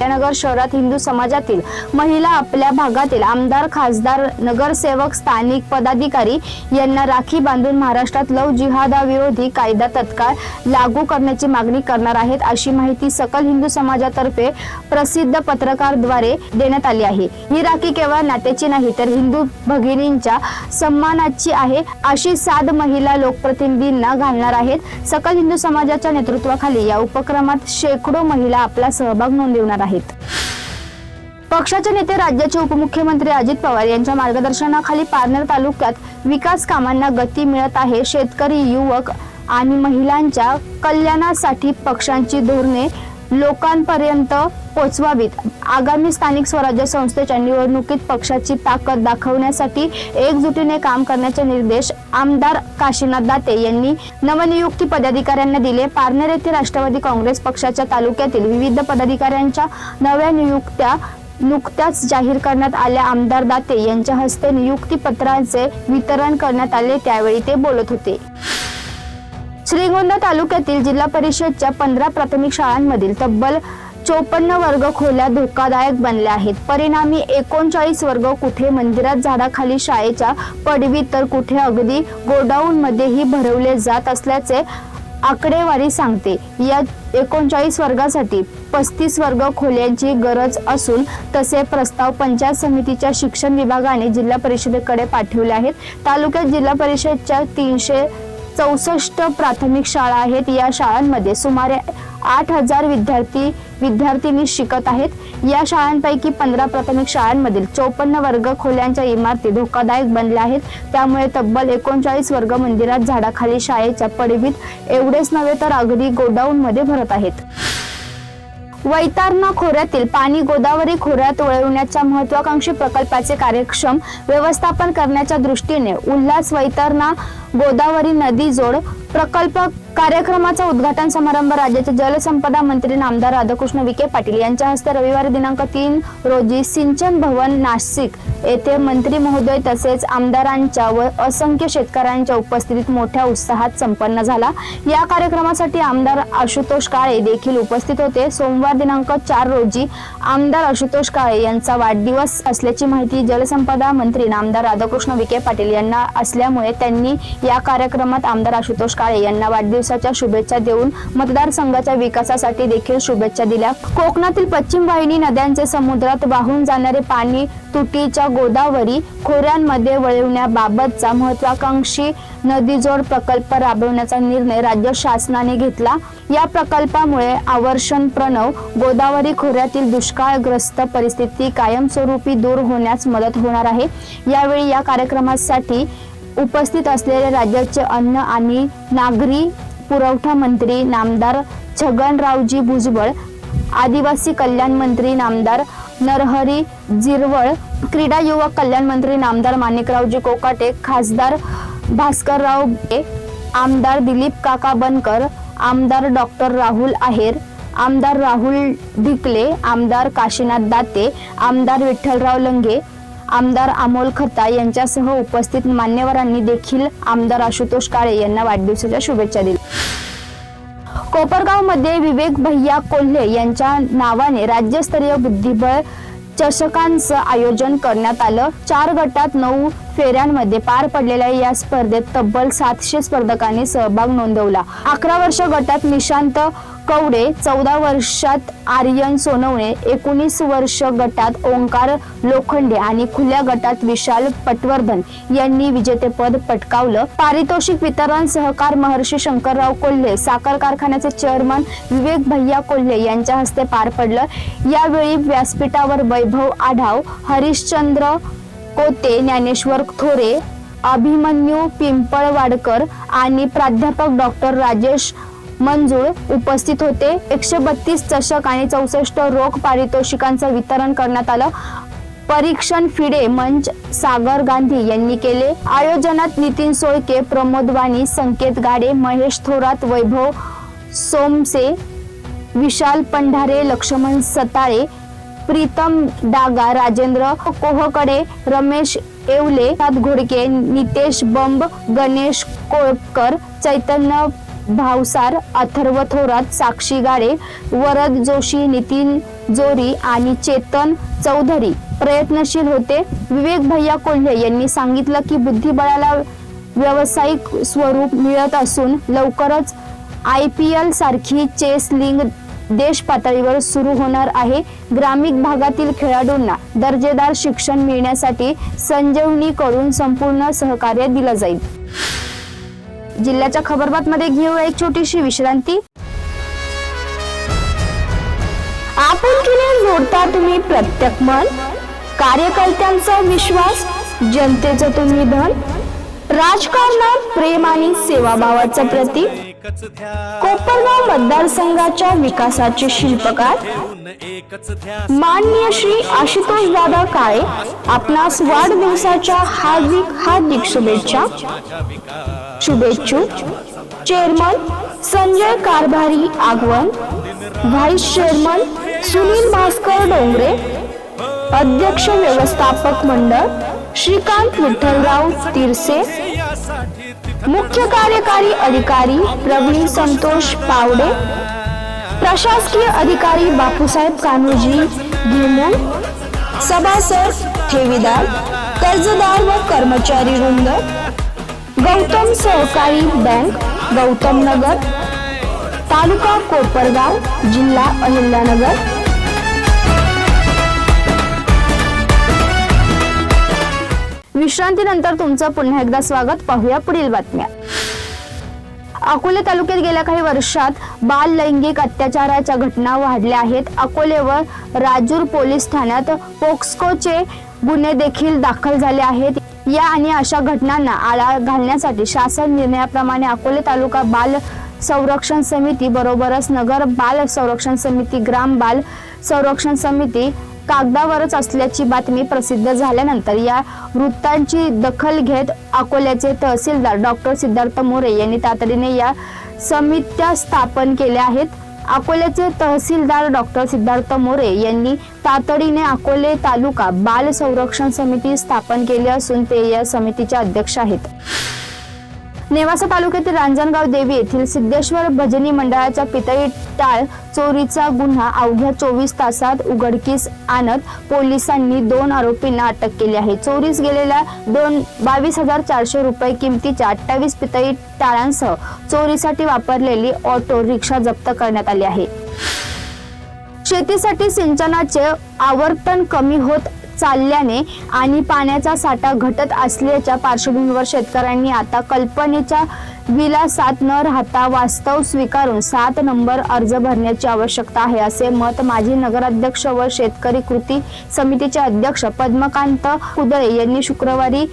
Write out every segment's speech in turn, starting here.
अहिल्यानगर शहरात हिंदू समाजातील महिला आपल्या भागातील आमदार खासदार नगरसेवक स्थानिक पदाधिकारी यांना राखी बांधून महाराष्ट्रात लव जिहादाविरोधी कायदा तत्काळ लागू करण्याची मागणी करणार आहेत अशी माहिती सकल हिंदू समाजातर्फे प्रसिद्ध पत्रकारद्वारे देण्यात आली आहे. ही राखी केवळ नात्याची नाही तर हिंदू भगिनींच्या सन्मानाची आहे अशी साध महिला लोकप्रतिनिधींना घालणार आहेत. सकल हिंदू समाजाच्या नेतृत्वाखाली या उपक्रमात शेकडो महिला आपला सहभाग नोंदवणार आहेत. पक्षाचे नेते राज्याचे उपमुख्यमंत्री अजित पवार यांच्या मार्गदर्शनाखाली पारनेर तालुक्यात विकास कामांना गती मिळत आहे. शेतकरी युवक आणि महिलांच्या कल्याणासाठी पक्षांची धोरणे लोकांपर्यंत पोचवावीत. आगामी स्थानिक स्वराज्य संस्थेच्या निवडणुकीत पक्षाची ताकद दाखवण्यासाठी एकजुटीने काम करण्याचे निर्देश आमदार काशीनाथ दाते यांनी नवनियुक्ती पदाधिकाऱ्यांना दिले. पारनेर येथे राष्ट्रवादी काँग्रेस पक्षाच्या तालुक्यातील विविध पदाधिकाऱ्यांच्या नव्या नियुक्त्या नुकत्याच जाहीर करण्यात आल्या. आमदार दाते यांच्या हस्ते नियुक्ती पत्रांचे वितरण करण्यात आले. त्यावेळी ते बोलत होते. श्रीगोंदा तालुक्यातील जिल्हा परिषदच्या पंधरा प्राथमिक शाळांमधील तब्बल चोपन्न वर्ग खोल्या धोकादायक बनल्या आहेत. परिणामी एकोणचाळीस वर्ग कुठे मंदिरात झाडाखाली शाळेच्या पडवी तर कुठे अगदी गोडाऊन मध्येही भरवले जात असल्याचे आकडेवारी सांगते. या एकोणचाळीस वर्गासाठी पस्तीस वर्ग खोल्यांची गरज असून तसे प्रस्ताव पंचायत समितीच्या शिक्षण विभागाने जिल्हा परिषदेकडे पाठवले आहेत. तालुक्यात जिल्हा परिषदच्या तीनशे चौसष्ट प्राथमिक शाळा आहेत. या शाळांमध्ये सुमारे आठ हजार विद्यार्थी विद्यार्थिनी शिकत आहेत. या शाळांपैकी पंधरा प्राथमिक शाळांमधील चौपन्न वर्ग खोल्यांच्या इमारती धोकादायक बनल्या आहेत. त्यामुळे तब्बल एकोणचाळीस वर्ग मंदिरात झाडाखाली शाळेच्या पडवीत एवढेच नव्हे तर अगदी गोडाऊन मध्ये भरत आहेत. वैतारणा खोऱ्यातील पाणी गोदावरी खोऱ्यात वळवण्याच्या महत्वाकांक्षी प्रकल्पाचे कार्यक्षम व्यवस्थापन करण्याच्या दृष्टीने उल्हास वैतरणा गोदावरी नदी जोड प्रकल्प कार्यक्रमाचा उद्घाटन समारंभ राज्याचे जलसंपदा मंत्री नामदार राधाकृष्ण विखे पाटील यांच्या हस्ते रविवारी दिनांक तीन रोजी सिंचन भवन नाशिक येथे मंत्री महोदय तसेच आमदारांच्या व असंख्य शेतकऱ्यांच्या उपस्थितीत मोठ्या उत्साहात संपन्न झाला. या कार्यक्रमासाठी आमदार आशुतोष काळे देखील उपस्थित होते. सोमवार दिनांक चार रोजी आमदार आशुतोष काळे यांचा वाढदिवस असल्याची माहिती जलसंपदा मंत्री नामदार राधाकृष्ण विखे पाटील यांना असल्यामुळे त्यांनी या कार्यक्रमात आमदार आशुतोष काळे यांना वाढदिवसाच्या शुभेच्छा देऊन मतदारसंघाच्या विकासासाठी देखील शुभेच्छा दिल्या. कोकणातील पश्चिम वाहिनी नद्यांचे समुद्रात वाहून जाणारे पाणी तुटीच्या गोदावरी खोऱ्यांमध्ये वळवण्याबाबतचा महत्वाकांक्षी नदीजोड प्रकल्प राबवण्याचा निर्णय राज्य शासनाने घेतला. या प्रकल्पामुळे आवर्षण प्रणव गोदावरी खोऱ्यातील दुष्काळग्रस्त परिस्थिती कायमस्वरूपी दूर होण्यास मदत होणार आहे. यावेळी या कार्यक्रमासाठी उपस्थित असलेले राज्याचे अन्न आणि नागरी पुरवठा मंत्री नामदार छगनरावजी भुजबळ आदिवासी कल्याण मंत्री नामदार नरहरी जिरवळ क्रीडा युवक कल्याण मंत्री नामदार माणिकरावजी कोकाटे खासदार भास्करराव आमदार दिलीप काका बनकर आमदार डॉक्टर राहुल आहेर आमदार राहुल ढिकले आमदार काशीनाथ दाते आमदार विठ्ठलराव लंगे आमदार अमोल खता यांच्यासह उपस्थित मान्यवरांनी देखील आमदार आशुतोष काळे यांना वाढदिवसाच्या शुभेच्छा दिल्या. कोपरगावमध्ये विवेक भैया कोल्हे यांच्या नावाने राज्यस्तरीय बुद्धिबळ चषकांचं आयोजन करण्यात आलं. चार गटात नऊ फेऱ्यांमध्ये पार पडलेल्या या स्पर्धेत तब्बल सातशे स्पर्धकांनी सहभाग नोंदवला. अकरा वर्ष गटात निशांत कवडे चौदा वर्षात आर्यन सोनवणे एकोणीस वर्ष गटात ओंकार लोखंडे आणि खुल्या गटात विशाल पटवर्धन यांनी विजेतेपद पटकावलं. पारितोषिक वितरण सहकार महर्षी शंकरराव कोल्हे साखर कारखान्याचे चेअरमन विवेक भैया कोल्हे यांच्या हस्ते पार पडलं. यावेळी व्यासपीठावर वैभव आढाव हरिश्चंद्र कोते ज्ञानेश्वर थोरे अभिमन्यू पिंपळवाडकर आणि प्राध्यापक डॉक्टर राजेश मंजूळ उपस्थित होते. एकशे बत्तीस चषक आणि चौसष्ट रोख पारितोषिकांचं वितरण करण्यात आलं. परीक्षण फिडे मंच सागर गांधी यांनी केले. आयोजनात नितीन सोळके प्रमोद वाणी संकेत गाडे महेश थोरात वैभव सोमसे विशाल पंढारे लक्ष्मण सताळे प्रीतम डागा राजेंद्र कोहकडे रमेश येवले घोडके नितेश बंब गणेश कोळकर चैतन्य भावसार अथर्व थोरात साक्षी गाडे वरद जोशी नितीन जोरी आणि चेतन चौधरी प्रयत्नशील होते. विवेक भैया कोल्हे यांनी सांगितलं की बुद्धिबळाला व्यावसायिक स्वरूप मिळत असून लवकरच आय पी एल सारखी चेस लिंग देश पातळीवर सुरू होणार आहे. ग्रामीण भागातील खेळाडूंना दर्जेदार शिक्षण मिळण्यासाठी संजीवनीकडून संपूर्ण सहकार्य दिलं जाईल. जिल्ह्याच्या खबरबातमध्ये घेऊ एक छोटीशी विश्रांती. आपुलकीने जोडता तुम्ही प्रत्येक मन. कार्यकर्त्यांचा विश्वास जनतेचं तुम्ही धन. राजकारणात प्रेम आणि सेवाभावाचं प्रतीक. कोपरगाव मतदारसंघाच्या विकासाचे शिल्पकार. माननीय श्री आशुतोष दादा काळे आपणास वाढदिवसाच्या हार्दिक हार्दिक शुभेच्छा. शुभेच्छुक chairman Sanjay Karbhari Agwan vice chairman Sunil Bhaskar Dongre. अध्यक्ष व्यवस्थापक मंडळ श्रीकांत विठ्ठलराव तिरसे. मुख्य कार्यकारी अधिकारी प्रवीण संतोष पावडे. प्रशासकीय अधिकारी बापूसाहेब कान्होजी धीमू सभासद ठेवीदार कर्जदार व कर्मचारी वृंद. गौतम सहकारी बँक गौतम नगर तालुका कोपरगाव जिल्हा अहिल्यानगर. विश्रांतीनंतर तुमचं पुन्हा एकदा स्वागत. पाहूया पुढील बातम्या. अकोले तालुक्यात गेल्या काही वर्षात बाल लैंगिक अत्याचाराच्या घटना वाढल्या आहेत. अकोले व राजूर पोलीस ठाण्यात पोक्सकोचे गुन्हे देखील दाखल झाले आहेत. या आणि अशा घटनांना आळा घालण्यासाठी शासन निर्णयाप्रमाणे अकोले तालुका बाल संरक्षण समिती बरोबरच नगर बाल संरक्षण समिती ग्राम बाल संरक्षण समिती कागदावरच असल्याची बातमी प्रसिद्ध झाल्यानंतर या वृत्तांची दखल घेत अकोल्याचे तहसीलदार डॉक्टर सिद्धार्थ मोरे यांनी तातडीने या समित्या स्थापन केल्या आहेत. अकोल्याचे तहसीलदार डॉक्टर सिद्धार्थ मोरे यांनी तातडीने अकोले तालुका बाल संरक्षण समिती स्थापन केली असून ते या समितीचे अध्यक्ष आहेत. नेवासा तालुक्यातील रांजणगाव देवी येथील सिद्धेश्वर भजनी मंडळाच्या पितळी टाळ चोरीचा गुन्हा अवघ्या चोवीस तासात उघडकीस आणत पोलिसांनी दोन आरोपींना अटक केली आहे. चोरीस गेलेल्या दोन बावीस हजार चारशे रुपये किमतीच्या अठ्ठावीस पितळी टाळांसह चोरीसाठी वापरलेली ऑटो रिक्षा जप्त करण्यात आली आहे. शेतीसाठी सिंचनाचे आवर्तन कमी होत चालल्याने आणि पाण्याचा साठा घटत असल्याच्या पार्श्वभूमीवर शेतकऱ्यांनी आता कल्पनेच्या विलासात न राहता वास्तव स्वीकारून सात नंबर अर्ज भरण्याची आवश्यकता आहे असे मत माजी नगराध्यक्ष व शेतकरी कृती समितीचे अध्यक्ष पद्मकांत कुदळे यांनी शुक्रवारी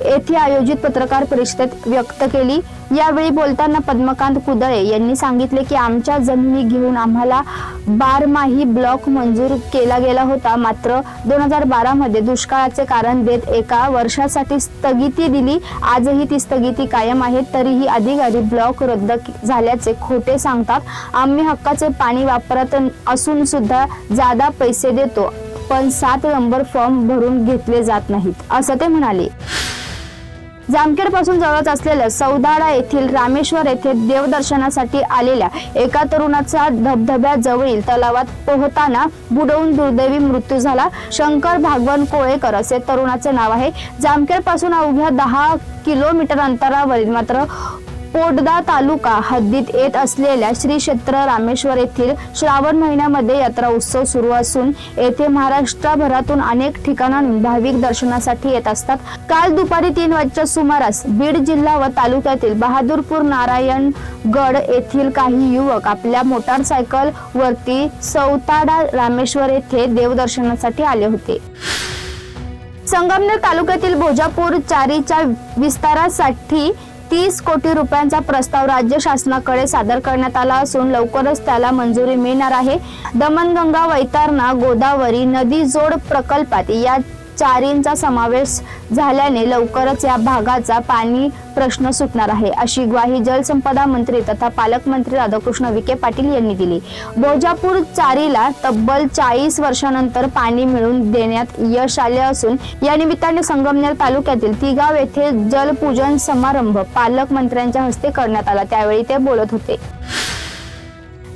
येथे आयोजित पत्रकार परिषदेत व्यक्त केली. यावेळी बोलताना पद्मकांत कुदळे यांनी सांगितले की आमच्या जमिनी घेऊन आम्हाला बारमाही ब्लॉक मंजूर केला गेला होता. मात्र दोन हजार बारा मध्ये दुष्काळाचे कारण देत एका वर्षासाठी स्थगिती दिली. आजही ती स्थगिती कायम आहे. तरीही अधिकारी ब्लॉक रद्द झाल्याचे खोटे सांगतात. आम्ही हक्काचे पाणी वापरत असून सुद्धा जादा पैसे देतो पण सात नंबर फॉर्म भरून घेतले जात नाहीत असं ते म्हणाले. जामखेडपासून जवळच असलेल्या सौदाडा येथील रामेश्वर येथे देवदर्शनासाठी आलेल्या एका तरुणाचा धबधब्याजवळील तलावात पोहताना बुडवून दुर्दैवी मृत्यू झाला. शंकर भागवन कोळेकर असे तरुणाचे नाव आहे. जामखेडपासून अवघ्या दहा किलोमीटर अंतरावरील मात्र पोटदा तालुका हद्दीत येत असलेल्या श्री क्षेत्र रामेश्वर येथील श्रावण महिन्यामध्ये यात्रा उत्सव सुरू असून येथे महाराष्ट्रभरातून अनेक ठिकाणांहून भाविक दर्शनासाठी येत असतात. काल दुपारी तीन वाजच्या सुमारास बीड जिल्हा व तालुक्यातील बहादूरपूर नारायणगड येथील काही युवक आपल्या मोटारसायकल वरती सौताडा रामेश्वर येथे देवदर्शनासाठी आले होते. संगमनेर तालुक्यातील भोजापूर चारीच्या विस्तारासाठी तीस कोटी रुपयांचा प्रस्ताव राज्य शासनाकडे सादर करण्यात आला असून लवकरच त्याला मंजुरी मिळणार आहे. दमणगंगा वैतरणा गोदावरी नदी जोड प्रकल्पात या चारींचा समावेश झाल्याने लवकरच या भागाचा पाणी प्रश्न सुटणार आहे. अशी ग्वाही जलसंपदा मंत्री तथा पालकमंत्री राधाकृष्ण विखे पाटील यांनी दिली. बोजापूर चारीला तब्बल चाळीस वर्षानंतर पाणी मिळवून देण्यात यश आले असून या निमित्ताने संगमनेर तालुक्यातील तिगाव येथे जलपूजन समारंभ पालकमंत्र्यांच्या हस्ते करण्यात आला. त्यावेळी ते बोलत होते.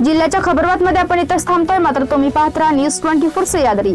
जिल्ह्याच्या खबरबातमध्ये आपण इथंच थांबतोय. मात्र तुम्ही पाहत राहा न्यूज ट्वेंटी फोर सह्याद्री